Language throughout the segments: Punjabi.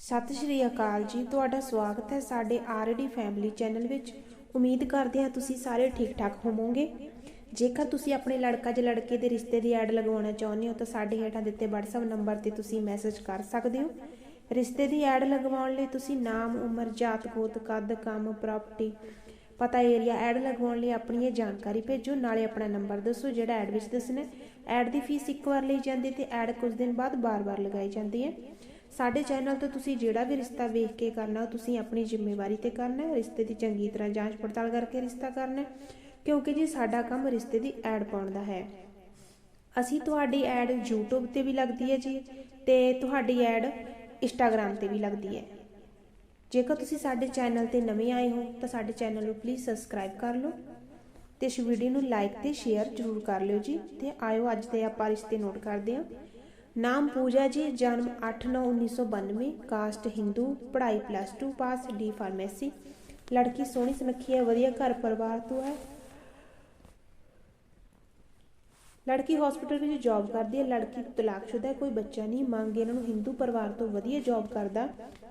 ਸਤਿ ਸ਼੍ਰੀ ਅਕਾਲ ਜੀ। ਤੁਹਾਡਾ ਸਵਾਗਤ ਹੈ ਸਾਡੇ ਆਰਡੀ ਫੈਮਿਲੀ ਚੈਨਲ ਵਿੱਚ। ਉਮੀਦ ਕਰਦੇ ਹਾਂ ਤੁਸੀਂ ਸਾਰੇ ਠੀਕ ਠਾਕ ਹੋਵੋਗੇ। ਜੇਕਰ ਤੁਸੀਂ ਆਪਣੇ ਲੜਕਾ ਜਾਂ ਲੜਕੇ ਦੇ ਰਿਸ਼ਤੇ ਦੀ ਐਡ ਲਗਵਾਉਣਾ ਚਾਹੁੰਦੇ ਹੋ ਤਾਂ ਸਾਡੇ ਹੇਠਾਂ ਦਿੱਤੇ WhatsApp ਨੰਬਰ ਤੇ ਤੁਸੀਂ ਮੈਸੇਜ ਕਰ ਸਕਦੇ ਹੋ। ਰਿਸ਼ਤੇ ਦੀ ਐਡ ਲਗਵਾਉਣ ਲਈ ਤੁਸੀਂ ਨਾਮ, ਉਮਰ, ਜਾਤ, ਗੋਤ, ਕੱਦ, ਕੰਮ ਪ੍ਰਾਪਰਟੀ ਪਤਾ ਏਰੀਆ ਐਡ ਲਗਵਾਉਣ ਲਈ ਆਪਣੀ ਇਹ ਜਾਣਕਾਰੀ ਭੇਜੋ। ਨਾਲੇ ਆਪਣਾ ਨੰਬਰ ਦੱਸੋ ਜਿਹੜਾ ਐਡ ਵਿੱਚ ਦੱਸਣਾ ਐਡ ਦੀ ਫੀਸ ਇੱਕ ਵਾਰ ਲਈ ਜਾਂਦੀ ਤੇ ਐਡ ਕੁਝ ਦਿਨ ਬਾਅਦ ਬਾਰ-ਬਾਰ ਲਗਾਈ ਜਾਂਦੀ ਹੈ। ਸਾਡੇ ਚੈਨਲ ਤੋਂ ਤੁਸੀਂ ਜਿਹੜਾ ਵੀ ਰਿਸ਼ਤਾ ਵੇਖ ਕੇ ਕਰਨਾ, ਉਹ ਤੁਸੀਂ ਆਪਣੀ ਜ਼ਿੰਮੇਵਾਰੀ ਤੇ ਕਰਨਾ ਹੈ, ਰਿਸ਼ਤੇ ਦੀ ਚੰਗੀ ਤਰ੍ਹਾਂ ਜਾਂਚ ਪੜਤਾਲ ਕਰਕੇ ਰਿਸ਼ਤਾ ਕਰਨਾ ਕਿਉਂਕਿ ਜੀ ਸਾਡਾ ਕੰਮ ਰਿਸ਼ਤੇ ਦੀ ਐਡ ਪਾਉਣ ਦਾ ਹੈ। ਅਸੀਂ ਤੁਹਾਡੀ ਐਡ YouTube ਤੇ ਵੀ ਲੱਗਦੀ ਹੈ ਜੀ ਤੇ ਤੁਹਾਡੀ ਐਡ Instagram ਤੇ ਵੀ ਲੱਗਦੀ ਹੈ। ਜੇਕਰ ਤੁਸੀਂ ਸਾਡੇ ਚੈਨਲ ਤੇ ਨਵੇਂ ਆਏ ਹੋ, ਤਾਂ ਸਾਡੇ ਚੈਨਲ ਨੂੰ ਪਲੀਜ਼ ਸਬਸਕ੍ਰਾਈਬ ਕਰ ਲਓ ਤੇ ਇਸ ਵੀਡੀਓ ਨੂੰ ਲਾਈਕ ਤੇ ਸ਼ੇਅਰ ਜ਼ਰੂਰ ਕਰ ਲਿਓ ਜੀ ਤੇ ਆਇਓ ਅੱਜ ਦੇ ਆਪਾਂ ਰਿਸ਼ਤੇ ਨੋਟ ਕਰਦੇ ਹਾਂ। ਨਾਮ ਪੂਜਾ ਜੀ, ਜਨਮ 8/9/1992 ਕਾਸਟ ਹਿੰਦੂ, ਪੜ੍ਹਾਈ ਪਲੱਸ 2 ਪਾਸ ਡੀ ਫਾਰਮੇਸੀ ਲੜਕੀ ਸੋਹਣੀ ਸੁਨੱਖੀ ਹੈ, ਵਧੀਆ ਘਰ ਪਰਿਵਾਰ ਤੋਂ ਹੈ। ਲੜਕੀ ਹਸਪੀਟਲ ਵਿੱਚ ਜੌਬ ਕਰਦੀ ਹੈ, ਲੜਕੀ ਤਲਾਕਸ਼ੁਦਾ ਹੈ, ਕੋਈ ਬੱਚਾ ਨਹੀਂ, ਮੰਗ ਇਹਨਾਂ ਨੂੰ ਹਿੰਦੂ ਪਰਿਵਾਰ ਤੋਂ ਵਧੀਆ ਜੌਬ ਕਰਦਾ।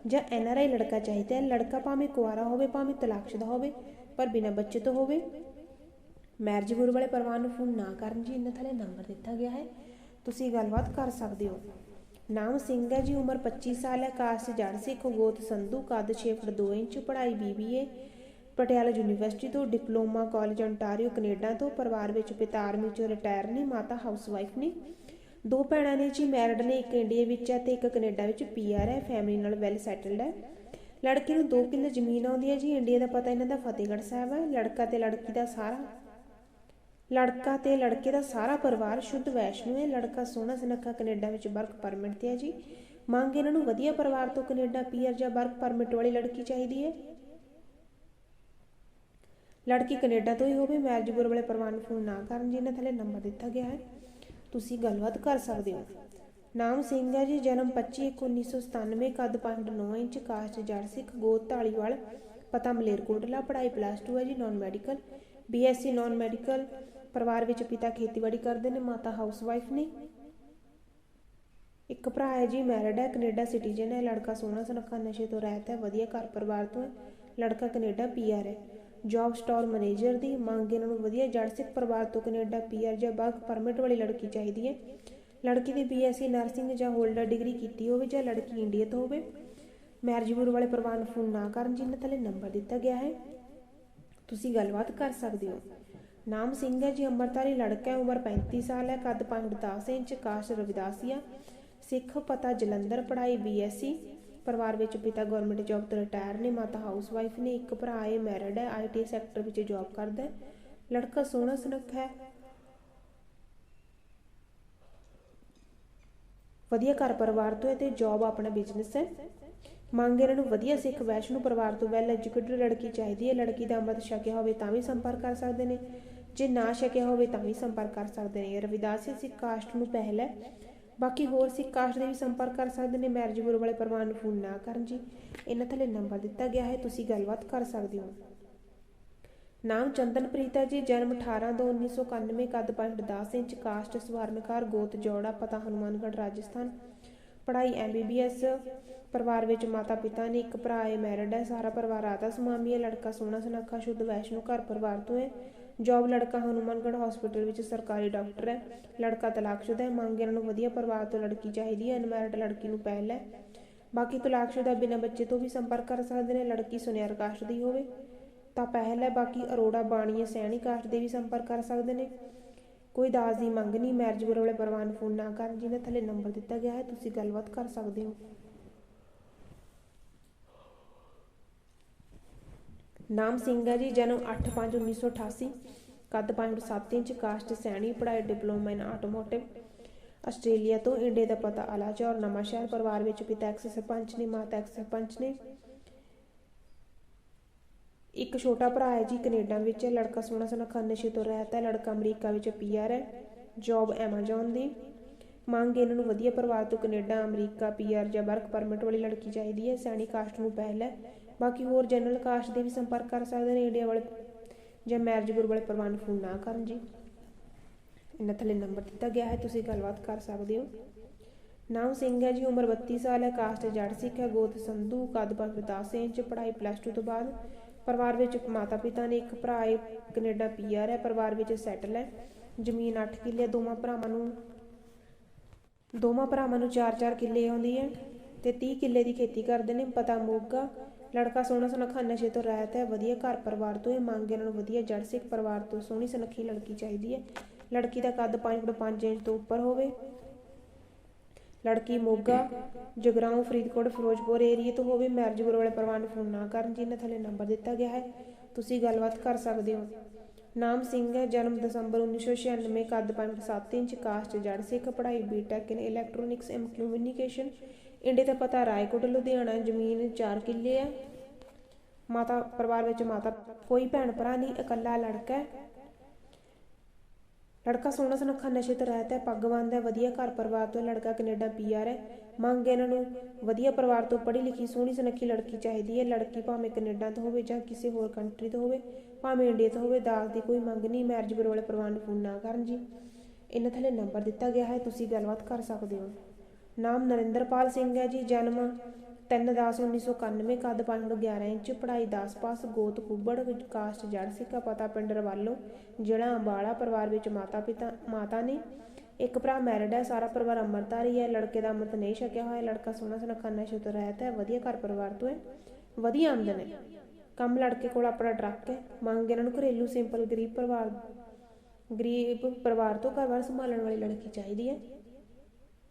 ਜਾਂ ਐਨ ਆਰ ਆਈ ਲੜਕਾ ਚਾਹੀਦਾ ਹੈ, ਲੜਕਾ ਭਾਵੇਂ ਕੁਆਰਾ ਹੋਵੇ, ਭਾਵੇਂ ਤਲਾਕਸ਼ੁਦਾ ਹੋਵੇ, ਪਰ ਬਿਨਾਂ ਬੱਚੇ ਤੋਂ ਹੋਵੇ। ਮੈਰਿਜ ਗੁਰੂ ਵਾਲੇ ਪਰਿਵਾਰ ਨੂੰ ਫੋਨ ਨਾ ਕਰਨ ਜੀ, ਇਹਨਾਂ ਥੱਲੇ ਨੰਬਰ ਦਿੱਤਾ ਗਿਆ ਹੈ। ਤੁਸੀਂ ਗੱਲਬਾਤ ਕਰ ਸਕਦੇ ਹੋ। ਨਾਮ ਸਿੰਘ ਹੈ ਜੀ, ਉਮਰ 25 ਸਾਲ ਹੈ ਕਾਸਟ ਜੜ ਸਿੱਖ, ਗੋਤ ਸੰਧੂ, ਕੱਦ 6 ਫੁੱਟ 2 ਇੰਚ, ਪੜ੍ਹਾਈ ਬੀਬੀਏ ਪਟਿਆਲਾ ਯੂਨੀਵਰਸਿਟੀ ਤੋਂ ਡਿਪਲੋਮਾ ਕਾਲਜ ontario ਕੈਨੇਡਾ ਤੋਂ, ਪਰਿਵਾਰ ਵਿੱਚ ਪਿਤਾ ਆਰਮੀ ਚੋਂ ਰਿਟਾਇਰ ਨੇ, ਮਾਤਾ ਹਾਊਸਵਾਈਫ ਨੇ। ਦੋ ਭੈਣਾਂ ਨੇ ਜੀ, ਮੈਰਿਡ ਨੇ, ਇੱਕ ਇੰਡੀਆ ਵਿੱਚ ਹੈ ਤੇ ਇੱਕ ਕੈਨੇਡਾ ਵਿੱਚ ਪੀਆਰ ਹੈ, ਫੈਮਿਲੀ ਨਾਲ ਵੈਲ ਸੈਟਲਡ ਹੈ। ਲੜਕੀ ਨੂੰ 2 ਕਿੱਲੇ ਜ਼ਮੀਨ ਆਉਂਦੀ ਹੈ ਜੀ, ਇੰਡੀਆ ਦਾ ਪਤਾ ਇਹਨਾਂ ਦਾ ਫਤਿਹਗੜ੍ਹ ਸਾਹਿਬ ਹੈ। ਲੜਕਾ ਤੇ ਲੜਕੀ ਦਾ ਸਾਰਾ ਲੜਕਾ ਤੇ ਲੜਕੇ ਦਾ ਸਾਰਾ ਪਰਿਵਾਰ ਸ਼ੁੱਧ ਵੈਸ਼ਨੂ ਹੈ। ਲੜਕਾ ਸੋਹਣਾ ਸੁਨੱਖਾ ਕੈਨੇਡਾ ਵਿੱਚ ਵਰਕ ਪਰਮਿਟ ਤੇ ਹੈ ਜੀ। ਮੰਗ ਇਹਨਾਂ ਨੂੰ ਵਧੀਆ ਪਰਿਵਾਰ ਤੋਂ ਕੈਨੇਡਾ ਪੀਆਰ ਜਾਂ ਵਰਕ ਪਰਮਿਟ ਵਾਲੀ ਲੜਕੀ ਚਾਹੀਦੀ ਹੈ। ਲੜਕੀ ਕੈਨੇਡਾ ਤੋਂ ਹੀ ਹੋਵੇ ਮੈਰਿਜ ਬੁਰ ਵਾਲੇ ਪਰਿਵਾਰ ਨੂੰ ਫੋਨ ਨਾ ਕਰਨ ਜੀ ਇਹਨਾਂ ਥੱਲੇ ਨੰਬਰ ਦਿੱਤਾ ਗਿਆ ਹੈ। ਤੁਸੀਂ ਗੱਲਬਾਤ ਕਰ ਸਕਦੇ ਹੋ। ਨਾਮ ਸਿੰਘ ਹੈ ਜੀ, ਜਨਮ 25/1997 ਕੱਦ 5.9 ਇੰਚ ਕਾਸਟ ਜੜ ਸਿੱਖ ਗੋਤ ਢਾਲੀਵਾਲ ਪਤਾ ਮਲੇਰਕੋਟਲਾ, ਪੜ੍ਹਾਈ ਪਲੱਸ 2 ਹੈ ਜੀ non medical BSc non medical ਪਰਿਵਾਰ ਵਿੱਚ ਪਿਤਾ ਖੇਤੀਬਾੜੀ ਕਰਦੇ ਨੇ, ਮਾਤਾ ਹਾਊਸਵਾਈਫ ਨੇ। ਇੱਕ ਭਰਾ ਹੈ ਜੀ ਮੈਰਿਡ ਹੈ, ਕੈਨੇਡਾ ਸਿਟੀਜ਼ਨ ਹੈ, ਲੜਕਾ ਸੋਹਣਾ ਸੁਨੱਖਾ, ਨਸ਼ੇ ਤੋਂ ਰਹਿਤ ਹੈ, ਵਧੀਆ ਘਰ ਪਰਿਵਾਰ ਤੋਂ ਹੈ। ਲੜਕਾ ਕੈਨੇਡਾ ਪੀਆਰ ਹੈ। ਜੌਬ ਸਟੋਰ ਮੈਨੇਜਰ ਦੀ ਮੰਗ ਇਹਨਾਂ ਨੂੰ ਵਧੀਆ ਜੜ ਸਿੱਖ ਪਰਿਵਾਰ ਤੋਂ ਕੈਨੇਡਾ ਪੀਆਰ ਜਾਂ ਵਰਕ ਪਰਮਿਟ ਵਾਲੀ ਲੜਕੀ ਚਾਹੀਦੀ ਹੈ। ਲੜਕੀ ਦੀ ਬੀਐਸਸੀ ਨਰਸਿੰਗ ਜਾਂ ਹੋਲਡਰ ਡਿਗਰੀ ਕੀਤੀ ਹੋਵੇ ਜਾਂ ਲੜਕੀ ਇੰਡੀਆ ਤੋਂ ਹੋਵੇ। ਮੈਰਿਜ ਬਿਊਰੋ ਵਾਲੇ ਪਰਿਵਾਰ ਨੂੰ ਫੋਨ ਨਾ ਕਰਨ ਜਿਨ੍ਹਾਂ ਥੱਲੇ ਨੰਬਰ ਦਿੱਤਾ ਗਿਆ ਹੈ। ਤੁਸੀਂ ਗੱਲਬਾਤ ਕਰ ਸਕਦੇ ਹੋ। ਨਾਮ ਸਿੰਘ ਹੈ ਜੀ, ਅੰਮ੍ਰਿਤਧਾਰੀ ਲੜਕਾ ਹੈ, ਉਮਰ 35 ਸਾਲ ਹੈ, ਕੱਦ 5.10 ਇੰਚ, ਕਾਸ਼ ਰਵਿਦਾਸੀਆ ਸਿੱਖ ਪਤਾ ਜਲੰਧਰ, ਪੜ੍ਹਾਈ ਬੀਐਸਸੀ ਪਰਿਵਾਰ ਵਿੱਚ ਪਿਤਾ ਗਵਰਨਮੈਂਟ ਜੌਬ ਤੋਂ ਰਿਟਾਇਰ ਨੇ, ਮਾਤਾ ਹਾਊਸਵਾਈਫ ਨੇ, ਇੱਕ ਭਰਾ ਹੈ ਮੈਰਿਡ ਹੈ ਆਈਟੀ ਸੈਕਟਰ ਵਿੱਚ ਜੌਬ ਕਰਦਾ ਹੈ। ਲੜਕਾ ਸੋਹਣਾ ਸੁਨੱਖਾ ਹੈ। ਵਧੀਆ ਘਰ ਪਰਿਵਾਰ ਤੋਂ ਹੈ ਤੇ ਜੌਬ ਆਪਣਾ ਬਿਜ਼ਨਸ ਹੈ। ਮੰਗ ਇਹਨਾਂ ਨੂੰ ਵਧੀਆ ਸਿੱਖ, ਵੈਸ਼ਨੂ ਪਰਿਵਾਰ ਤੋਂ ਵੈਲ ਐਜੂਕੇਟਡ ਲੜਕੀ ਚਾਹੀਦੀ ਹੈ। ਲੜਕੀ ਦਾ ਅੰਮ੍ਰਿਤ ਛਕਿਆ ਹੋਵੇ ਤਾਂ ਵੀ ਸੰਪਰਕ ਕਰ ਸਕਦੇ ਨੇ। ਜੇ ਨਾ ਛਕਿਆ ਹੋਵੇ ਤਾਂ ਵੀ ਸੰਪਰਕ ਕਰ ਸਕਦੇ ਨੇ। ਰਵਿਦਾਸ ਸਿੱਖ ਕਾਸਟ ਨੂੰ ਪਹਿਲ। ਹੈ ਬਾਕੀ ਹੋਰ ਸਿੱਖ ਕਾਸਟ ਦੇ ਵੀ ਸੰਪਰਕ ਕਰ ਸਕਦੇ ਨੇ। ਮੈਰਿਜ ਬਿਊਰੋ ਵਾਲੇ ਪਰਿਵਾਰ ਨੂੰ ਫੋਨ ਨਾ ਕਰਨ ਜੀ। ਇਹਨਾਂ ਥੱਲੇ ਨੰਬਰ ਦਿੱਤਾ ਗਿਆ ਹੈ। ਤੁਸੀਂ ਗੱਲਬਾਤ ਕਰ ਸਕਦੇ ਹੋ। ਨਾਮ ਚੰਦਨਪ੍ਰੀਤ ਹੈ ਜੀ, ਜਨਮ 18 ਤੋਂ 1991 ਕੱਦ 5.10 ਇੰਚ, ਕਾਸਟ ਸਵਰਨਕਾਰ, ਗੋਤ ਜੋੜਾ, ਪਤਾ ਹਨੂਮਾਨਗੜ੍ਹ, ਰਾਜਸਥਾਨ। ਪੜ੍ਹਾਈ ਐਮਬੀਬੀਐਸ ਪਰਿਵਾਰ ਵਿੱਚ ਮਾਤਾ ਪਿਤਾ ਨੇ ਇੱਕ ਭਰਾ ਹੈ, ਮੈਰਿਡ ਹੈ। ਸਾਰਾ ਪਰਿਵਾਰ ਆਦਾ ਸਮਾਮੀ ਹੈ। ਲੜਕਾ ਸੋਹਣਾ ਸੁਨਾਖਾ, ਸ਼ੁੱਧ ਵੈਸ਼ਨੂ, ਘਰ ਪਰਿਵਾਰ ਤੋਂ ਹੈ। ਜੌਬ ਲੜਕਾ ਹਨੂਮਾਨਗੜ੍ਹ ਹਸਪੀਟਲ ਵਿੱਚ ਸਰਕਾਰੀ ਡਾਕਟਰ ਹੈ। ਲੜਕਾ ਤਲਾਕਸ਼ੁਦਾ ਹੈ। ਮੰਗ ਇਹਨਾਂ ਨੂੰ ਵਧੀਆ ਪਰਿਵਾਰ ਤੋਂ ਲੜਕੀ ਚਾਹੀਦੀ ਹੈ। ਅਨਮੈਰਿਡ ਲੜਕੀ ਨੂੰ ਪਹਿਲ ਹੈ। ਬਾਕੀ ਤਲਾਕਸ਼ੁਦਾ ਬਿਨਾਂ ਬੱਚੇ ਤੋਂ ਵੀ ਸੰਪਰਕ ਕਰ ਸਕਦੇ ਨੇ। ਲੜਕੀ ਸੁਨਿਆਰ ਕਾਸਟ ਦੀ ਹੋਵੇ ਤਾਂ ਪਹਿਲ ਹੈ। ਬਾਕੀ ਅਰੋੜਾ ਬਾਣੀਏ ਸੈਣੀ ਕਾਸਟ ਦੇ ਵੀ ਸੰਪਰਕ ਕਰ ਸਕਦੇ ਨੇ। ਕੋਈ ਦਾਜ ਦੀ ਮੰਗ ਨਹੀਂ। ਮੈਰਿਜ ਬਿਊਰੋ ਵਾਲੇ ਪਰਿਵਾਰ ਨੂੰ ਫੋਨ ਨਾ ਕਰਨ। ਜਿਹਨਾਂ ਥੱਲੇ ਨੰਬਰ ਦਿੱਤਾ ਗਿਆ ਹੈ, ਤੁਸੀਂ ਗੱਲਬਾਤ ਕਰ ਸਕਦੇ ਹੋ। ਨਾਮ ਸਿੰਘ ਹੈ ਜੀ, ਜਨਮ 8/5/1988 ਕੱਦ 5.7 ਇੰਚ ਕਾਸਟ ਸੈਣੀ, ਪੜ੍ਹਾਈ ਡਿਪਲੋਮਾ ਇਨ ਆਟੋਮੋਟਿਵ, ਆਸਟ੍ਰੇਲੀਆ ਤੋਂ, ਇੰਡੀਆ ਦਾ ਪਤਾ ਆਲਾਚੌਰ ਨਵਾਂ ਸ਼ਹਿਰ ਪਰਿਵਾਰ ਵਿੱਚ ਪਿਤਾ ਐਕਸ ਸਰਪੰਚ ਨੇ ਮਾਤਾ ਐਕਸ ਸਰਪੰਚ ਨੇ। ਇੱਕ ਛੋਟਾ ਭਰਾ ਹੈ ਜੀ ਕੈਨੇਡਾ ਵਿੱਚ, ਲੜਕਾ ਸੋਹਣਾ ਸੁਨੱਖਾ ਨਸ਼ੇ ਤੋਂ ਰਹਿਤ ਹੈ, ਲੜਕਾ ਅਮਰੀਕਾ ਵਿੱਚ ਪੀਆਰ ਹੈ, ਜੌਬ ਐਮਾਜ਼ਨ ਦੀ। ਮੰਗ ਇਹਨਾਂ ਨੂੰ ਵਧੀਆ ਪਰਿਵਾਰ ਤੋਂ ਕੈਨੇਡਾ, ਅਮਰੀਕਾ ਪੀਆਰ ਜਾਂ ਵਰਕ ਪਰਮਿਟ ਵਾਲੀ ਲੜਕੀ ਚਾਹੀਦੀ ਹੈ, ਸੈਣੀ ਕਾਸਟ ਨੂੰ ਪਹਿਲ ਹੈ। ਬਾਕੀ ਹੋਰ ਜਨਰਲ ਕਾਸਟ ਦੇ ਵੀ ਸੰਪਰਕ ਕਰ ਸਕਦੇ ਨੇ ਇੰਡੀਆ ਵਾਲੇ, ਜਾਂ ਮੈਰਿਜ ਗੁਰੂ ਵਾਲੇ ਪਰਿਵਾਰ ਨੂੰ ਫੋਨ ਨਾ ਕਰਨ ਜੀ। ਇਹਨਾਂ ਥੱਲੇ ਨੰਬਰ ਦਿੱਤਾ ਗਿਆ ਹੈ, ਤੁਸੀਂ ਗੱਲਬਾਤ ਕਰ ਸਕਦੇ ਹੋ। ਨਾਮ ਸਿੰਘ ਹੈ ਜੀ, ਉਮਰ 32 ਸਾਲ ਹੈ ਕਾਸਟ ਜੜ ਸਿੱਖ ਹੈ, ਗੋਤ ਸੰਧੂ, ਕੱਦ ਪੰਜ 10 ਇੰਚ, ਪੜ੍ਹਾਈ ਪਲੱਸ 2 ਤੋਂ ਬਾਅਦ ਪਰਿਵਾਰ ਵਿੱਚ ਮਾਤਾ ਪਿਤਾ ਨੇ ਇੱਕ ਭਰਾ ਹੈ ਕੈਨੇਡਾ ਪੀਆਰ ਹੈ, ਪਰਿਵਾਰ ਵਿੱਚ ਸੈਟਲ ਹੈ। ਜ਼ਮੀਨ 8 ਕਿੱਲੇ, ਦੋਵਾਂ ਭਰਾਵਾਂ ਨੂੰ, ਦੋਵਾਂ ਭਰਾਵਾਂ ਨੂੰ 4-4 ਕਿੱਲੇ ਆਉਂਦੀ ਹੈ ਤੇ 30 ਕਿੱਲੇ ਦੀ ਖੇਤੀ ਕਰਦੇ ਨੇ, ਪਤਾ ਮੋਗਾ ਲੜਕਾ ਸੋਹਣਾ ਸੁਨੱਖਾ, ਨਸ਼ੇ ਤੋਂ ਰਹਿਤ ਹੈ, ਵਧੀਆ ਘਰ ਪਰਿਵਾਰ ਤੋਂ ਇਹ ਮੰਗ ਇਹਨਾਂ ਵਧੀਆ ਜੜ ਸਿੱਖ ਪਰਿਵਾਰ ਤੋਂ ਸੋਹਣੀ ਸੁਨੱਖੀ ਲੜਕੀ ਚਾਹੀਦੀ ਹੈ। ਲੜਕੀ ਦਾ ਕੱਦ 5 ਫੁੱਟ 5 ਇੰਚ ਤੋਂ ਉੱਪਰ ਹੋਵੇ। ਲੜਕੀ ਮੋਗਾ, ਜਗਰਾਉਂ, ਫਰੀਦਕੋਟ, ਫਿਰੋਜ਼ਪੁਰ ਏਰੀਏ ਤੋਂ ਹੋਵੇ ਮੈਰਿਜ ਬੁਰੋ ਵਾਲੇ ਪਰਿਵਾਰ ਨੂੰ ਫੋਨ ਨਾ ਕਰਨ ਜਿਨ੍ਹਾਂ ਥੱਲੇ ਨੰਬਰ ਦਿੱਤਾ ਗਿਆ ਹੈ। ਤੁਸੀਂ ਗੱਲਬਾਤ ਕਰ ਸਕਦੇ ਹੋ। ਨਾਮ ਸਿੰਘ ਹੈ, ਜਨਮ ਦਸੰਬਰ 1996 ਕੱਦ 5.7 ਇੰਚ ਕਾਸਟ ਜੜ ਸਿੱਖ, ਪੜ੍ਹਾਈ BTech in electronics and communication India ਦਾ ਪਤਾ ਰਾਏਕੋਟ, ਲੁਧਿਆਣਾ ਜ਼ਮੀਨ 4 ਕਿੱਲੇ ਹੈ ਮਾਤਾ, ਪਰਿਵਾਰ ਵਿੱਚ ਮਾਤਾ, ਕੋਈ ਭੈਣ ਭਰਾ ਨਹੀਂ, ਇਕੱਲਾ ਲੜਕਾ ਹੈ। ਲੜਕਾ ਸੋਹਣਾ ਸੁਨੱਖਾ, ਨਸ਼ੇ 'ਤੇ ਰਹਿਤ ਹੈ ਪੱਗ ਬੰਨ੍ਹਦਾ ਹੈ, ਵਧੀਆ ਘਰ ਪਰਿਵਾਰ ਤੋਂ ਲੜਕਾ ਕੈਨੇਡਾ ਪੀਆਰ ਹੈ। ਮੰਗ ਇਹਨਾਂ ਨੂੰ ਵਧੀਆ ਪਰਿਵਾਰ ਤੋਂ ਪੜ੍ਹੀ ਲਿਖੀ, ਸੋਹਣੀ ਸੁਨੱਖੀ ਲੜਕੀ ਚਾਹੀਦੀ ਹੈ। ਲੜਕੀ ਭਾਵੇਂ ਕੈਨੇਡਾ ਤੋਂ ਹੋਵੇ ਜਾਂ ਕਿਸੇ ਹੋਰ ਕੰਟਰੀ ਤੋਂ ਹੋਵੇ, ਭਾਵੇਂ ਇੰਡੀਆ ਤੋਂ ਹੋਵੇ, ਦਾਜ ਦੀ ਕੋਈ ਮੰਗ ਨਹੀਂ ਮੈਰਿਜ ਬਿਊਰੋ ਵਾਲੇ ਪਰਿਵਾਰ ਨੂੰ ਫੋਨ ਨਾ ਕਰਨ ਜੀ। ਇਹਨਾਂ ਥੱਲੇ ਨੰਬਰ ਦਿੱਤਾ ਗਿਆ ਹੈ, ਤੁਸੀਂ ਗੱਲਬਾਤ ਕਰ ਸਕਦੇ ਹੋ। ਨਾਮ ਨਰਿੰਦਰਪਾਲ ਸਿੰਘ ਹੈ ਜੀ, ਜਨਮ 3/10/1991 ਕੱਦ 5.11 ਇੰਚ, ਪੜ੍ਹਾਈ 10 ਪਾਸ, ਗੋਤ ਕੁੱਬੜ ਕਾਸਟ ਜੜ ਸਿੱਕਾ ਪਤਾ ਪਿੰਡ ਰਵਾਲੋ, ਜ਼ਿਲ੍ਹਾ ਅੰਬਾਲਾ, ਪਰਿਵਾਰ ਵਿੱਚ ਮਾਤਾ ਪਿਤਾ, ਮਾਤਾ ਨੇ। ਇੱਕ ਭਰਾ ਮੈਰਿਡ ਹੈ, ਸਾਰਾ ਪਰਿਵਾਰ ਅੰਮ੍ਰਿਤਧਾਰੀ ਹੈ, ਲੜਕੇ ਦਾ ਅੰਮ੍ਰਿਤ ਨਹੀਂ ਛਕਿਆ ਹੋਇਆ, ਲੜਕਾ ਸੋਹਣਾ ਸੁਨੱਖਾ, ਨਸ਼ੇ ਤੋਂ ਰਹਿਤ ਹੈ, ਵਧੀਆ ਘਰ ਪਰਿਵਾਰ ਤੋਂ ਹੈ, ਵਧੀਆ ਆਮਦਨ ਹੈ। ਕੰਮ ਲੜਕੇ ਕੋਲ ਆਪਣਾ ਟਰੱਕ ਹੈ, ਮੰਗ ਇਹਨਾਂ ਨੂੰ ਘਰੇਲੂ ਸਿੰਪਲ ਗਰੀਬ ਪਰਿਵਾਰ ਗਰੀਬ ਪਰਿਵਾਰ ਤੋਂ ਘਰ-ਬਾਰ ਸੰਭਾਲਣ ਵਾਲੀ ਲੜਕੀ ਚਾਹੀਦੀ ਹੈ।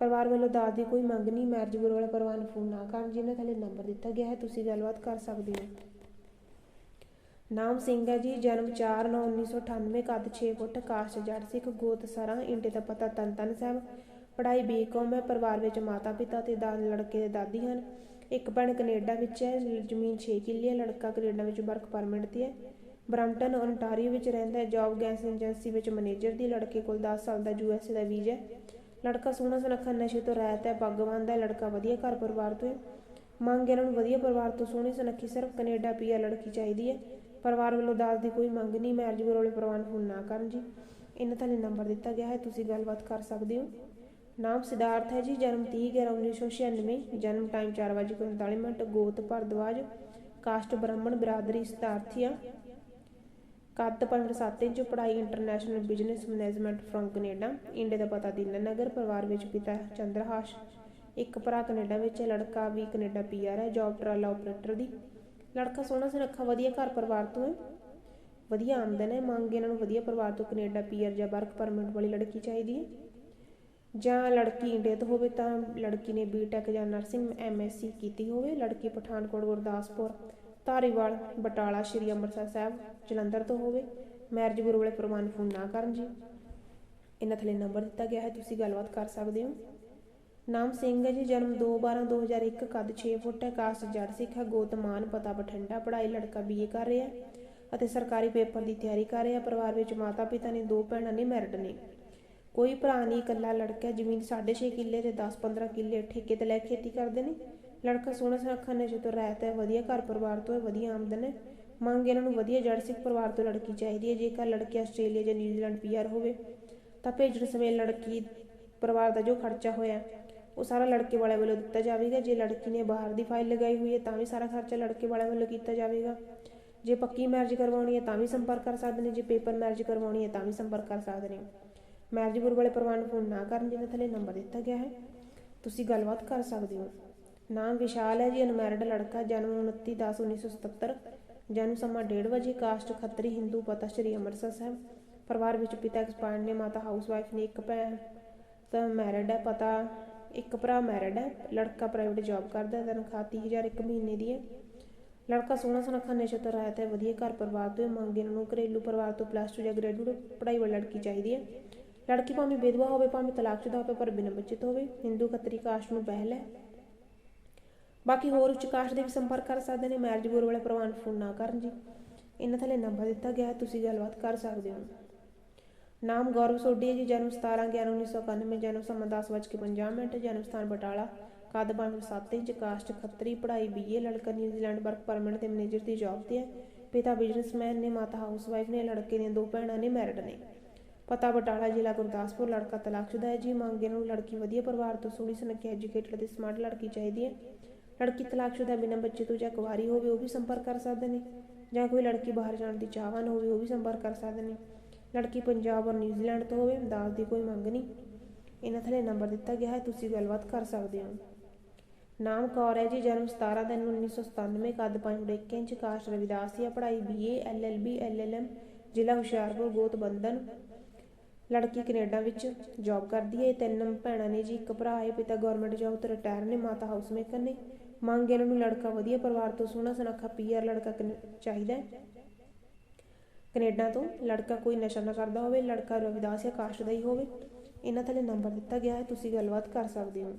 ਪਰਿਵਾਰ ਵੱਲੋਂ ਦਾਜ ਦੀ ਕੋਈ ਮੰਗ ਨਹੀਂ, ਮੈਰਿਜ ਬਿਊਰੋ ਵਾਲੇ ਪਰਿਵਾਰ ਨੂੰ ਫੋਨ ਨਾ ਕਰਨ ਜਿਨ੍ਹਾਂ ਥੱਲੇ ਨੰਬਰ ਦਿੱਤਾ ਗਿਆ ਹੈ, ਤੁਸੀਂ ਗੱਲਬਾਤ ਕਰ ਸਕਦੇ ਹੋ। ਨਾਮ ਸਿੰਘ ਹੈ ਜੀ, ਜਨਮ 4/9/1998 ਕੱਦ 6 ਫੁੱਟ ਕਾਸਟ ਜੜ ਸਿੱਖ, ਗੋਤ ਸਰਾਂ ਇੰਡੇ ਦਾ ਪਤਾ ਤਨ ਤਨਤਨ ਸਾਹਿਬ। ਪੜ੍ਹਾਈ ਬੀਕਾਮ ਹੈ, ਪਰਿਵਾਰ ਵਿੱਚ ਮਾਤਾ ਪਿਤਾ ਤੇ ਦਾ ਲੜਕੇ ਦੇ ਦਾਦੀ ਹਨ। ਇੱਕ ਭੈਣ ਕੈਨੇਡਾ ਵਿੱਚ ਹੈ, ਜ਼ਮੀਨ 6 ਕਿੱਲੇ ਲੜਕਾ ਕੈਨੇਡਾ ਵਿੱਚ ਵਰਕ ਪਰਮਿਟ ਤੇ ਹੈ। ਬ੍ਰੈਂਪਟਨ ਓਨਟਾਰੀਓ ਵਿੱਚ ਰਹਿੰਦਾ ਹੈ, ਜੌਬ ਗੈਸ ਏਜੰਸੀ ਵਿੱਚ ਮੈਨੇਜਰ ਦੀ, ਲੜਕੇ ਕੋਲ 10 ਸਾਲ ਦਾ ਯੂਐਸਏ ਦਾ ਵੀਜ਼ਾ ਹੈ। ਲੜਕਾ ਸੋਹਣਾ ਸੁਨੱਖਾ, ਨਸ਼ੇ ਤੋਂ ਰਹਿਤ ਹੈ ਪੱਗ ਬੰਨ੍ਹਦਾ ਹੈ, ਲੜਕਾ ਵਧੀਆ ਘਰ ਪਰਿਵਾਰ ਤੋਂ ਹੈ। ਮੰਗ ਇਹਨਾਂ ਨੂੰ ਵਧੀਆ ਪਰਿਵਾਰ ਤੋਂ ਸੋਹਣੀ ਸੁਨੱਖੀ, ਸਿਰਫ ਕੈਨੇਡਾ ਪੀਆ ਲੜਕੀ ਚਾਹੀਦੀ ਹੈ। ਪਰਿਵਾਰ ਵੱਲੋਂ ਦਾਜ ਦੀ ਕੋਈ ਮੰਗ ਨਹੀਂ, ਮੈਰਿਜ ਬਿਊਰੋ ਵਾਲੇ ਪਰਿਵਾਰ ਫੋਨ ਨਾ ਕਰਨ ਜੀ। ਇਹਨਾਂ ਥੱਲੇ ਨੰਬਰ ਦਿੱਤਾ ਗਿਆ ਹੈ, ਤੁਸੀਂ ਗੱਲਬਾਤ ਕਰ ਸਕਦੇ ਹੋ। ਨਾਮ ਸਿਧਾਰਥ ਹੈ ਜੀ, ਜਨਮ 30 11 1996 ਜਨਮ ਟਾਈਮ 4:39 ਮਿੰਟ, ਗੋਤ ਭਰਦਵਾਜ, ਕਾਸਟ ਬ੍ਰਾਹਮਣ, ਬਰਾਦਰੀ ਸਿਧਾਰਥੀਆ। ਕੱਦ 5.7 ਇੰਚ, ਪੜ੍ਹਾਈ international business management firm Canada India ਦਾ ਪਤਾ ਦੀਨਾ ਨਗਰ ਪਰਿਵਾਰ ਵਿੱਚ ਪਿਤਾ ਚੰਦਰਹਾਸ਼, ਇੱਕ ਭਰਾ ਕੈਨੇਡਾ ਵਿੱਚ ਹੈ, ਲੜਕਾ ਵੀ ਕੈਨੇਡਾ ਪੀਆਰ ਹੈ ਜੌਬ ਟਰਾਲਾ ਆਪਰੇਟਰ ਦੀ। ਲੜਕਾ ਸੋਹਣਾ ਸੁਨੱਖਾ, ਵਧੀਆ ਘਰ ਪਰਿਵਾਰ ਤੋਂ ਹੈ। ਵਧੀਆ ਆਮਦਨ ਹੈ, ਮੰਗ ਇਹਨਾਂ ਨੂੰ ਵਧੀਆ ਪਰਿਵਾਰ ਤੋਂ ਕੈਨੇਡਾ ਪੀਆਰ ਜਾਂ ਵਰਕ ਪਰਮਿਟ ਵਾਲੀ ਲੜਕੀ ਚਾਹੀਦੀ ਹੈ। ਜਾਂ ਲੜਕੀ ਇੰਡੀਆ ਤੋਂ ਹੋਵੇ ਤਾਂ ਲੜਕੀ ਨੇ ਬੀਟੈਕ ਜਾਂ ਨਰਸਿੰਗ ਐਮਐਸਸੀ ਕੀਤੀ ਹੋਵੇ। ਲੜਕੀ ਪਠਾਨਕੋਟ, ਗੁਰਦਾਸਪੁਰ ਧਾਰੀਵਾਲ, ਬਟਾਲਾ ਸ਼੍ਰੀ ਅੰਮ੍ਰਿਤਸਰ ਸਾਹਿਬ, ਜਲੰਧਰ ਤੋਂ ਹੋਵੇ। ਮੈਰਿਜ ਬਿਊਰੋ ਵਾਲੇ ਪਰਿਵਾਰ ਫੋਨ ਨਾ ਕਰਨ ਜੀ। ਇਹਨਾਂ ਥੱਲੇ ਨੰਬਰ ਦਿੱਤਾ ਗਿਆ ਹੈ, ਤੁਸੀਂ ਗੱਲਬਾਤ ਕਰ ਸਕਦੇ ਹੋ। ਨਾਮ ਸਿੰਘ ਹੈ ਜੀ, ਜਨਮ 2/12/2001 ਕੱਦ 6 ਫੁੱਟ ਹੈ, ਕਾਸਟ ਜੜ ਸਿੱਖ ਹੈ ਗੋਤਮਾਨ ਪਤਾ ਬਠਿੰਡਾ, ਪੜ੍ਹਾਈ ਲੜਕਾ ਬੀਏ ਕਰ ਰਿਹਾ ਅਤੇ ਸਰਕਾਰੀ ਪੇਪਰ ਦੀ ਤਿਆਰੀ ਕਰ ਰਿਹਾ ਪਰਿਵਾਰ ਵਿੱਚ ਮਾਤਾ ਪਿਤਾ ਨੇ, ਦੋ ਭੈਣਾਂ ਨੇ, ਮੈਰਿਡ ਨੇ। ਕੋਈ ਭਰਾ ਨਹੀਂ, ਇਕੱਲਾ ਲੜਕਾ ਜ਼ਮੀਨ 6.5 ਕਿੱਲੇ ਤੇ 10-15 ਕਿੱਲੇ ਠੇਕੇ ਤੇ ਲੈ ਖੇਤੀ ਕਰਦੇ ਨੇ। ਲੜਕਾ ਸੋਹਣਾ ਸੁਨੱਖਾ ਨਸ਼ੇ ਤੋਂ ਰਹਿਤ ਹੈ ਵਧੀਆ ਘਰ ਪਰਿਵਾਰ ਤੋਂ ਹੈ ਵਧੀਆ ਆਮਦਨ ਹੈ। ਮੰਗ ਇਹਨਾਂ ਨੂੰ ਵਧੀਆ ਜੜ ਸਿੱਖ ਪਰਿਵਾਰ ਤੋਂ ਲੜਕੀ ਚਾਹੀਦੀ ਹੈ। ਜੇਕਰ ਲੜਕੀ ਆਸਟ੍ਰੇਲੀਆ ਜਾਂ ਨਿਊਜ਼ੀਲੈਂਡ ਪੀਆਰ ਹੋਵੇ, ਤਾਂ ਭੇਜਣ ਸਮੇਂ ਲੜਕੀ ਪਰਿਵਾਰ ਦਾ ਜੋ ਖਰਚਾ ਹੋਇਆ, ਉਹ ਸਾਰਾ ਲੜਕੇ ਵਾਲੇ ਵੱਲੋਂ ਦਿੱਤਾ ਜਾਵੇਗਾ। ਜੇ ਲੜਕੀ ਨੇ ਬਾਹਰ ਦੀ ਫਾਈਲ ਲਗਾਈ ਹੋਈ ਹੈ, ਤਾਂ ਵੀ ਸਾਰਾ ਖਰਚਾ ਲੜਕੇ ਵਾਲੇ ਵੱਲੋਂ ਕੀਤਾ ਜਾਵੇਗਾ। ਜੇ ਪੱਕੀ ਮੈਰਿਜ ਕਰਵਾਉਣੀ ਹੈ, ਤਾਂ ਵੀ ਸੰਪਰਕ ਕਰ ਸਕਦੇ ਨੇ। ਜੇ ਪੇਪਰ ਮੈਰਿਜ ਕਰਵਾਉਣੀ ਹੈ, ਤਾਂ ਵੀ ਸੰਪਰਕ ਕਰ ਸਕਦੇ ਨੇ। ਮੈਰਿਜ ਬੁਰ ਵਾਲੇ ਪਰਿਵਾਰ ਨੂੰ ਫੋਨ ਨਾ ਕਰਨ ਜਿਹਨਾਂ ਥੱਲੇ ਨੰਬਰ ਦਿੱਤਾ ਗਿਆ ਹੈ। ਤੁਸੀਂ ਗੱਲਬਾਤ ਕਰ ਸਕਦੇ ਹੋ। ਨਾਮ ਵਿਸ਼ਾਲ ਹੈ ਜੀ, ਅਨਮੈਰਿਡ ਲੜਕਾ, ਜਨਮ 29/10/1977 ਜਨਮ ਸਮਾਂ 1:30 ਵਜੇ, ਕਾਸਟ ਖੱਤਰੀ ਹਿੰਦੂ ਪਤਾ ਸ਼੍ਰੀ ਅੰਮ੍ਰਿਤਸਰ ਸਾਹਿਬ, ਪਰਿਵਾਰ ਵਿੱਚ ਪਿਤਾ ਐਕਸਪਾਇਰ ਨੇ, ਮਾਤਾ ਹਾਊਸਵਾਈਫ ਨੇ, ਇੱਕ ਭੈਣ ਤਾਂ ਮੈਰਿਡ ਹੈ, ਪਤਾ ਇੱਕ ਭਰਾ ਮੈਰਿਡ ਹੈ, ਲੜਕਾ ਪ੍ਰਾਈਵੇਟ ਜੌਬ ਕਰਦਾ ਹੈ, ਤਨਖਾਹ 30000 ਇੱਕ ਮਹੀਨੇ ਦੀ ਹੈ। ਲੜਕਾ ਸੋਹਣਾ ਸੁਨੱਖਾ ਨਸ਼ੇ ਤੋਂ ਰਹਿਤ ਹੈ ਵਧੀਆ ਘਰ ਪਰਿਵਾਰ ਤੋਂ ਮੰਗੇ ਇਹਨਾਂ ਨੂੰ ਘਰੇਲੂ ਪਰਿਵਾਰ ਤੋਂ ਪਲੱਸ 2 ਜਾਂ ਗ੍ਰੈਜੂਏਟ ਪੜ੍ਹਾਈ ਵਾਲੀ ਲੜਕੀ ਚਾਹੀਦੀ ਹੈ। ਲੜਕੀ ਭਾਵੇਂ ਵਿਧਵਾ ਹੋਵੇ, ਭਾਵੇਂ ਤਲਾਕਸ਼ੁਦਾ ਹੋਵੇ, ਪਰ ਬਿਨਾਂ ਬੱਚੇ ਤੋਂ ਹੋਵੇ, ਹਿੰਦੂ ਖੱਤਰੀ ਕਾਸਟ ਨੂੰ ਪਹਿਲ ਹੈ। ਬਾਕੀ ਹੋਰ ਉੱਚ ਕਾਸਟ ਦੇ ਵੀ ਸੰਪਰਕ ਕਰ ਸਕਦੇ ਨੇ, ਮੈਰਿਜ ਬਿਊਰੋ ਵਾਲੇ ਪਰਿਵਾਰ ਫੋਨ ਨਾ ਕਰਨ ਜੀ। ਇਹਨਾਂ ਥੱਲੇ ਨੰਬਰ ਦਿੱਤਾ ਗਿਆ ਹੈ ਤੁਸੀਂ ਗੱਲਬਾਤ ਕਰ ਸਕਦੇ ਹੋ। ਨਾਮ ਗੌਰਵ ਸੋਢੀ ਹੈ ਜੀ, ਜਨਮ 17 11 1991 ਜਨਮ ਸਮਾਂ 10:50 ਮਿੰਟ, ਜਨਮ ਸਥਾਨ ਬਟਾਲਾ, ਕੱਦ 5.7 ਇੰਚ, ਕਾਸਟ ਖੱਤਰੀ ਪੜ੍ਹਾਈ ਬੀਏ, ਲੜਕਾ ਨਿਊਜ਼ੀਲੈਂਡ ਵਰਕ ਪਰਮਿਟ ਤੇ ਮੈਨੇਜਰ ਦੀ ਜੌਬ ਤੇ ਹੈ। ਪਿਤਾ ਬਿਜ਼ਨਸਮੈਨ ਨੇ, ਮਾਤਾ ਹਾਊਸਵਾਈਫ ਨੇ, ਲੜਕੇ ਦੀਆਂ ਦੋ ਭੈਣਾਂ ਨੇ, ਮੈਰਿਡ ਨੇ। ਪਤਾ ਬਟਾਲਾ ਜ਼ਿਲ੍ਹਾ ਗੁਰਦਾਸਪੁਰ, ਲੜਕਾ ਤਲਾਕਸ਼ੁਦਾ ਹੈ ਜੀ, ਮੰਗੇ ਨੂੰ ਲੜਕੀ ਵਧੀਆ ਪਰਿਵਾਰ ਤੋਂ ਸੋਹਣੀ, ਸੁਨੱਖੀ, ਐਜੂਕੇਟਡ ਤੇ ਸਮਾਰਟ ਲੜਕੀ ਚਾਹੀਦੀ ਹੈ। ਲੜਕੀ ਤਲਾਕਸ਼ੁਦਾ ਬਿਨਾਂ ਬੱਚੇ ਤੋਂ ਜਾਂ ਕੁਵਾਰੀ ਹੋਵੇ, ਉਹ ਵੀ ਸੰਪਰਕ ਕਰ ਸਕਦੇ ਨੇ। ਜਾਂ ਕੋਈ ਲੜਕੀ ਬਾਹਰ ਜਾਣ ਦੀ ਚਾਹਵਾਨ ਹੋਵੇ, ਉਹ ਵੀ ਸੰਪਰਕ ਕਰ ਸਕਦੇ ਨੇ। ਲੜਕੀ ਪੰਜਾਬ ਔਰ ਨਿਊਜ਼ੀਲੈਂਡ ਤੋਂ ਹੋਵੇ ਦਾਜ ਦੀ ਕੋਈ ਮੰਗ ਨਹੀਂ। ਇਹਨਾਂ ਥੱਲੇ ਨੰਬਰ ਦਿੱਤਾ ਗਿਆ ਹੈ, ਤੁਸੀਂ ਗੱਲਬਾਤ ਕਰ ਸਕਦੇ ਹੋ। ਨਾਮ ਕੌਰ ਹੈ ਜੀ, ਜਨਮ 17 ਦਿਨ 1997 ਕੱਦ 5 ਇੰਚ ਕਾਸ਼ਟ ਰਵਿਦਾਸੀਆ ਪੜ੍ਹਾਈ ਬੀਏ ਐਲਐਲਬੀ ਐਲਐਲਐਮ ਜ਼ਿਲ੍ਹਾ ਹੁਸ਼ਿਆਰਪੁਰ ਗੋਤ ਬੰਧਨ ਲੜਕੀ ਕੈਨੇਡਾ ਵਿੱਚ ਜੌਬ ਕਰਦੀ ਹੈ ਤਿੰਨ ਭੈਣਾਂ ਨੇ ਜੀ, ਇੱਕ ਭਰਾ ਹੈ, ਪਿਤਾ ਗਵਰਨਮੈਂਟ ਜੌਬ ਤੋਂ ਰਿਟਾਇਰ ਨੇ, ਮਾਤਾ ਹਾਊਸ ਮੇਕਰ ਨੇ। ਮੰਗ ਇਹਨਾਂ ਨੂੰ ਲੜਕਾ ਵਧੀਆ ਪਰਿਵਾਰ ਤੋਂ ਸੋਹਣਾ ਸੁਨੱਖਾ ਪੀਆਰ ਲੜਕਾ ਚਾਹੀਦਾ ਹੈ। ਕੈਨੇਡਾ ਤੋਂ ਲੜਕਾ ਕੋਈ ਨਸ਼ਾ ਨਾ ਕਰਦਾ ਹੋਵੇ, ਲੜਕਾ ਰਵਿਦਾਸੀਆ ਕਾਸ਼ਟ ਦਾ ਹੀ ਹੋਵੇ। ਇਹਨਾਂ ਥੱਲੇ ਨੰਬਰ ਦਿੱਤਾ ਗਿਆ ਹੈ, ਤੁਸੀਂ ਗੱਲਬਾਤ ਕਰ ਸਕਦੇ ਹੋ।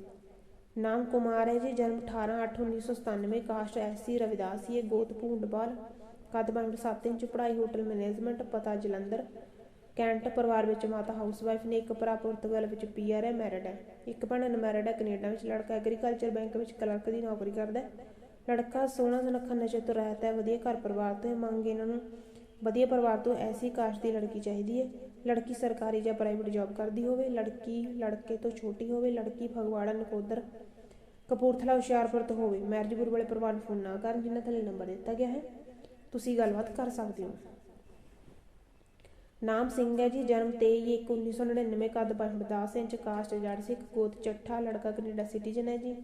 ਨਾਮ ਕੁਮਾਰ ਹੈ ਜੀ, ਜਨਮ 18/8/1997 ਕਾਸਟ ਐਸਸੀ ਰਵਿਦਾਸੀ ਹੈ ਗੋਤ ਭੂੰਡਵਾਲ ਕੱਦ ਪੰਜ ਸੱਤ ਇੰਚ, ਪੜ੍ਹਾਈ ਹੋਟਲ ਮੈਨੇਜਮੈਂਟ, ਪਤਾ ਜਲੰਧਰ, ਕੈਂਟ ਪਰਿਵਾਰ ਵਿੱਚ ਮਾਤਾ ਹਾਊਸਵਾਈਫ ਨੇ, ਇੱਕ ਭਰਾ ਪੁਰਤਗਾਲ ਵਿੱਚ ਪੀਆਰ ਹੈ, ਮੈਰਿਡ ਹੈ। ਇੱਕ ਭੈਣ ਅਨਮੈਰਿਡ ਹੈ ਕੈਨੇਡਾ ਵਿੱਚ ਲੜਕਾ ਐਗਰੀਕਲਚਰ ਬੈਂਕ ਵਿੱਚ ਕਲਰਕ ਦੀ ਨੌਕਰੀ ਕਰਦਾ ਹੈ। ਲੜਕਾ ਸੋਹਣਾ ਸੁਨੱਖਾ ਨਸ਼ੇ ਤੋਂ ਰਹਿਤ ਹੈ, ਵਧੀਆ ਘਰ ਪਰਿਵਾਰ ਤੋਂ ਮੰਗ ਇਹਨਾਂ ਨੂੰ ਵਧੀਆ ਪਰਿਵਾਰ ਤੋਂ ਐਸੀ ਕਾਸਟ ਦੀ ਲੜਕੀ ਚਾਹੀਦੀ ਹੈ। ਲੜਕੀ ਸਰਕਾਰੀ ਜਾਂ ਪ੍ਰਾਈਵੇਟ ਜੌਬ ਕਰਦੀ ਹੋਵੇ, ਲੜਕੀ, ਲੜਕੇ ਤੋਂ ਛੋਟੀ ਹੋਵੇ, ਲੜਕੀ ਫਗਵਾੜਾ, ਨਕੋਦਰ, ਕਪੂਰਥਲਾ, ਹੁਸ਼ਿਆਰਪੁਰ ਤੋਂ ਹੋਵੇ ਮੈਰਿਜ ਗੁਰੂ ਵਾਲੇ ਪਰਿਵਾਰ ਨੂੰ ਫੋਨ ਨਾ ਕਰਨ ਜਿਨ੍ਹਾਂ ਥੱਲੇ ਨੰਬਰ ਦਿੱਤਾ ਗਿਆ ਹੈ। ਤੁਸੀਂ ਗੱਲਬਾਤ ਕਰ ਸਕਦੇ ਹੋ। ਨਾਮ ਸਿੰਘ ਹੈ ਜੀ, ਜਨਮ 23/1/1999 ਕੱਦ 10 ਇੰਚ ਕਾਸਟ ਜੜ ਸਿੱਖ, ਗੋਤ ਚੱਠਾ, ਲੜਕਾ ਕੈਨੇਡਾ ਸਿਟੀਜ਼ਨ ਹੈ ਜੀ।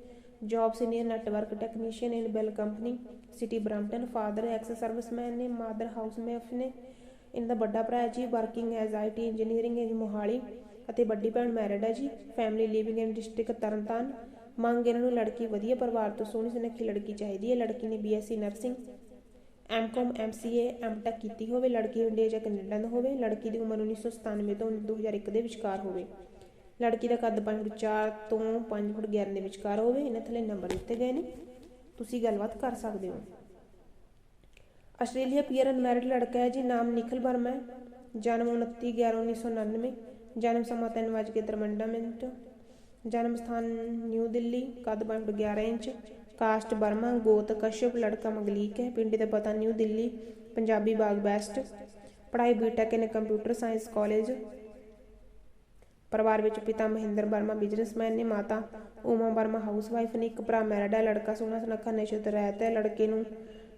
Job senior network technician in Bell company, city Brampton, father ex serviceman ਨੇ, ਮਾਦਰ ਹਾਊਸਮੇਫ ਨੇ। ਇਹਨਾਂ ਦਾ ਵੱਡਾ ਭਰਾ ਜੀ, working as IT engineering in Mohali. ਅਤੇ ਵੱਡੀ ਭੈਣ ਮੈਰਿਡ ਹੈ ਜੀ, family living in district Tarn Taran. ਮੰਗ ਇਹਨਾਂ ਨੂੰ, ਲੜਕੀ ਵਧੀਆ ਪਰਿਵਾਰ ਤੋਂ ਸੋਹਣੀ ਸੁਨੱਖੀ ਲੜਕੀ ਚਾਹੀਦੀ ਹੈ। ਲੜਕੀ ਨੇ BSc nursing MCom MCA MTech ਕੀਤੀ ਹੋਵੇ, ਲੜਕੀ ਇੰਡੀਆ ਜਾਂ ਕੈਨੇਡਾ ਦਾ ਹੋਵੇ, ਲੜਕੀ ਦੀ ਉਮਰ 1997 ਤੋਂ 2001 ਦੇ ਵਿਚਕਾਰ ਹੋਵੇ। ਲੜਕੀ ਦਾ ਕੱਦ 5 ਫੁੱਟ 4 ਤੋਂ 5 ਫੁੱਟ 11 ਦੇ ਵਿਚਕਾਰ ਹੋਵੇ, ਇਹਨਾਂ ਥੱਲੇ ਨੰਬਰ ਦਿੱਤੇ ਗਏ ਨੇ। ਤੁਸੀਂ ਗੱਲਬਾਤ ਕਰ ਸਕਦੇ ਹੋ। ਆਸਟ੍ਰੇਲੀਆ ਪੀਅਰ ਅਨਮੈਰਿਡ ਲੜਕਾ ਹੈ ਜੀ, ਨਾਮ ਨਿਖਲ ਵਰਮਾ ਹੈ। ਜਨਮ 29 11 1999 ਜਨਮ ਸਮਾਂ 3:53 ਮਿੰਟ, ਜਨਮ ਸਥਾਨ ਨਿਊ ਦਿੱਲੀ, ਕੱਦ 5 ਫੁੱਟ 11 ਇੰਚ ਕਾਸਟ ਬਰਮਾ ਗੋਤ ਕਸ਼ਯਪ, ਲੜਕਾ ਮੰਗਲੀਕ ਹੈ। ਪਿੰਡ ਦਾ ਪਤਾ ਨਿਊ ਦਿੱਲੀ, ਪੰਜਾਬੀ ਬਾਗ ਬੈਸਟ। ਪੜ੍ਹਾਈ BTech in computer science college ਪਰਿਵਾਰ ਵਿੱਚ ਪਿਤਾ ਮਹਿੰਦਰ ਵਰਮਾ ਬਿਜ਼ਨਸਮੈਨ ਨੇ ਮਾਤਾ ਉਮਾ ਵਰਮਾ ਹਾਊਸਵਾਈਫ ਨੇ ਇੱਕ ਭਰਾ ਮੈਰਿਡ, ਲੜਕਾ ਸੋਹਣਾ ਸੁਨੱਖਾ ਨਸ਼ੇ ਰਹਿਤ ਹੈ। ਲੜਕੇ ਨੂੰ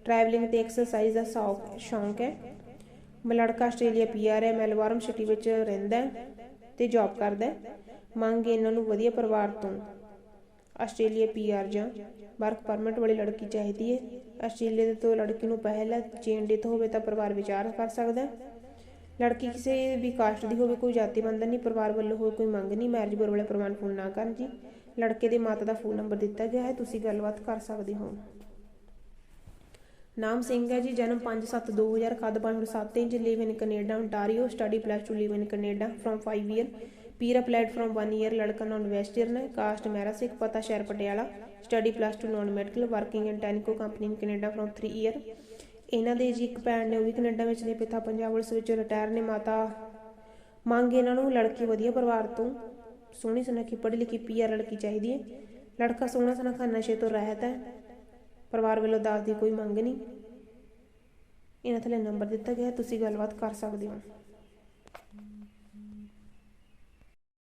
ਟਰੈਵਲਿੰਗ ਤੇ ਐਕਸਰਸਾਈਜ਼ ਦਾ ਸ਼ੌਕ, ਸ਼ੌਂਕ ਹੈ। ਲੜਕਾ ਆਸਟ੍ਰੇਲੀਆ ਪੀਆਰ ਹੈ, ਮੈਲਬੌਰਨ ਸਿਟੀ ਵਿੱਚ ਰਹਿੰਦਾ ਤੇ ਜੌਬ ਕਰਦਾ ਮੰਗ ਇਹਨਾਂ ਨੂੰ ਵਧੀਆ ਪਰਿਵਾਰ ਤੋਂ। ਆਸਟ੍ਰੇਲੀਆ ਪੀਆਰ ਜਾਂ ਵਰਕ ਪਰਮਿਟ ਵਾਲੀ ਲੜਕੀ ਚਾਹੀਦੀ ਹੈ ਆਸਟ੍ਰੇਲੀਆ ਤੋਂ ਲੜਕੀ ਨੂੰ ਪਹਿਲਾਂ ਚੇਨ ਡੈਥ ਹੋਵੇ ਤਾਂ ਪਰਿਵਾਰ ਵਿਚਾਰ ਕਰ ਸਕਦਾ ਹੈ। ਲੜਕੀ ਕਿਸੇ ਵੀ ਕਾਸਟ ਦੀ ਹੋਵੇ, ਕੋਈ ਜਾਤੀ ਬੰਧਨ ਨਹੀਂ, ਪਰਿਵਾਰ ਵੱਲੋਂ ਹੋਰ ਕੋਈ ਮੰਗ ਨਹੀਂ ਮੈਰਿਜ ਬੁਰ ਵਾਲੇ ਪ੍ਰਮਾਣ ਫੋਨ ਨਾ ਕਰਨ ਜੀ। ਲੜਕੇ ਦੇ ਮਾਤਾ ਦਾ ਫੋਨ ਨੰਬਰ ਦਿੱਤਾ ਗਿਆ ਹੈ, ਤੁਸੀਂ ਗੱਲਬਾਤ ਕਰ ਸਕਦੇ ਹੋ। ਨਾਮ ਸਿੰਘ ਹੈ ਜੀ, ਜਨਮ 5/7/2000 ਕੱਦ 5.7 inch live in Canada ontario study plus 2 live in Canada from 5 year PR applied from 1 year ਲੜਕਾ ਨਾਨ ਵੈਸਟਰਨ ਹੈ ਕਾਸਟ ਮੈਰਾ ਸਿੱਖ ਪਤਾ ਸ਼ਹਿਰ Patiala, study plus 2 non medical, working in Tenco company in Canada from 3 year ਇਹਨਾਂ ਦੇ ਜੀ ਇੱਕ ਭੈਣ ਨੇ, ਉਹ ਵੀ ਕੈਨੇਡਾ ਵਿੱਚ ਨੇ, ਪਿਤਾ ਪੰਜਾਬ ਪੁਲਿਸ ਵਿੱਚ ਰਿਟਾਇਰ ਨੇ, ਮਾਤਾ ਮੰਗ ਇਹਨਾਂ ਨੂੰ ਲੜਕੀ ਵਧੀਆ ਪਰਿਵਾਰ ਤੋਂ ਸੋਹਣੀ ਸੁਨੱਖੀ ਪੜ੍ਹੀ ਲਿਖੀ ਪੀਆਰ ਲੜਕੀ ਚਾਹੀਦੀ ਹੈ। ਲੜਕਾ ਸੋਹਣਾ ਸੁਨੱਖਾ, ਨਸ਼ੇ ਤੋਂ ਰਹਿਤ ਹੈ। ਪਰਿਵਾਰ ਵੱਲੋਂ ਦਾਜ ਦੀ ਕੋਈ ਮੰਗ ਨਹੀਂ। ਇਹਨਾਂ ਥੱਲੇ ਨੰਬਰ ਦਿੱਤਾ ਗਿਆ ਤੁਸੀਂ ਗੱਲਬਾਤ ਕਰ ਸਕਦੇ ਹੋ।